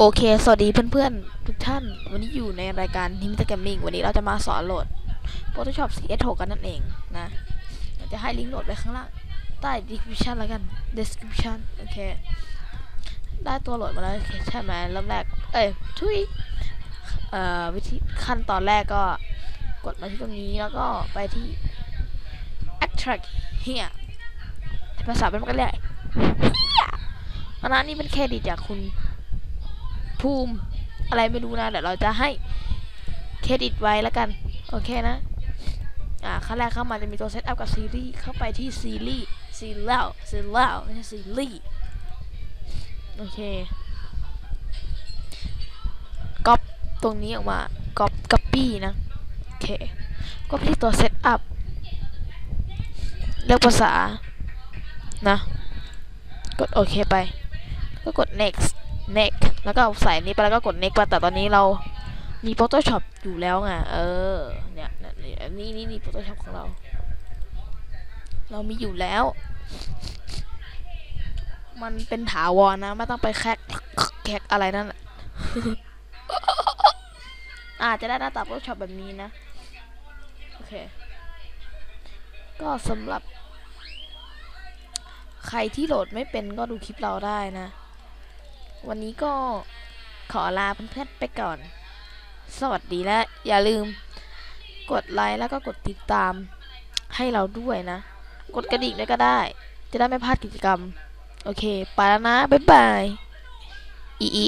โอเค สวัสดีเพื่อนๆ ทุกท่าน วันนี้อยู่ในรายการทิมตะแกมมิ่งวันนี้เราจะมาสอนโหลด Photoshop CS6 กันนั่นเองนะ จะให้ลิงก์โหลดไว้ข้างล่าง ใต้ description แล้วกัน description โอเค ได้ตัวโหลดมาแล้วโอเคใช่ไหมเริ่มแรก เอ้ยทุยเอ่อวิธีขั้นตอนแรกก็กดมาที่ตรงนี้แล้วก็ไปที่ extract here ภาษาเป็นกันเลยอันนั้นนี่เป็นเครดิตจากคุณ ภูมิอะไรไม่รู้นะเดี๋ยวเราจะให้เครดิตไว้แล้วกันโอเคนะอ่าขั้นแรกเข้ามาจะมีตัวเซตอัพกับซีรีส์เข้าไปที่ซีรีส์ซีรีส์ซีรีส์ไม่ใช่ซีรีส์โอเคก๊อปตรงนี้ออกมาก๊อปก๊อปปี้นะโอเคก็ไปที่ตัวเซตอัพเลือกภาษานะกดโอเคไป ก็กด next next แล้วก็ใส่นี้ไปแล้วก็กด next ไปแต่ตอนนี้เรามี Photoshop อยู่แล้วไงเออเนี่ยนี่นี่นี่นี่ Photoshop ของเรา เรามีอยู่แล้ว มันเป็นถาวรนะ ไม่ต้องไปแคกแคกอะไรนั่นแหละอาจจะได้หน้าตา Photoshop แบบนี้นะ โอเค ก็สำหรับ ใครที่โหลดไม่เป็นก็ดูคลิปเราได้นะ วันนี้ก็ขอลาเพื่อนๆไปก่อน สวัสดีและ อย่าลืมกดไลค์แล้วก็กดติดตามให้เราด้วยนะ กดกระดิ่งด้วยก็ได้ จะได้ไม่พลาดกิจกรรม โอเค ไปแล้วนะ บ๊ายบาย อีอี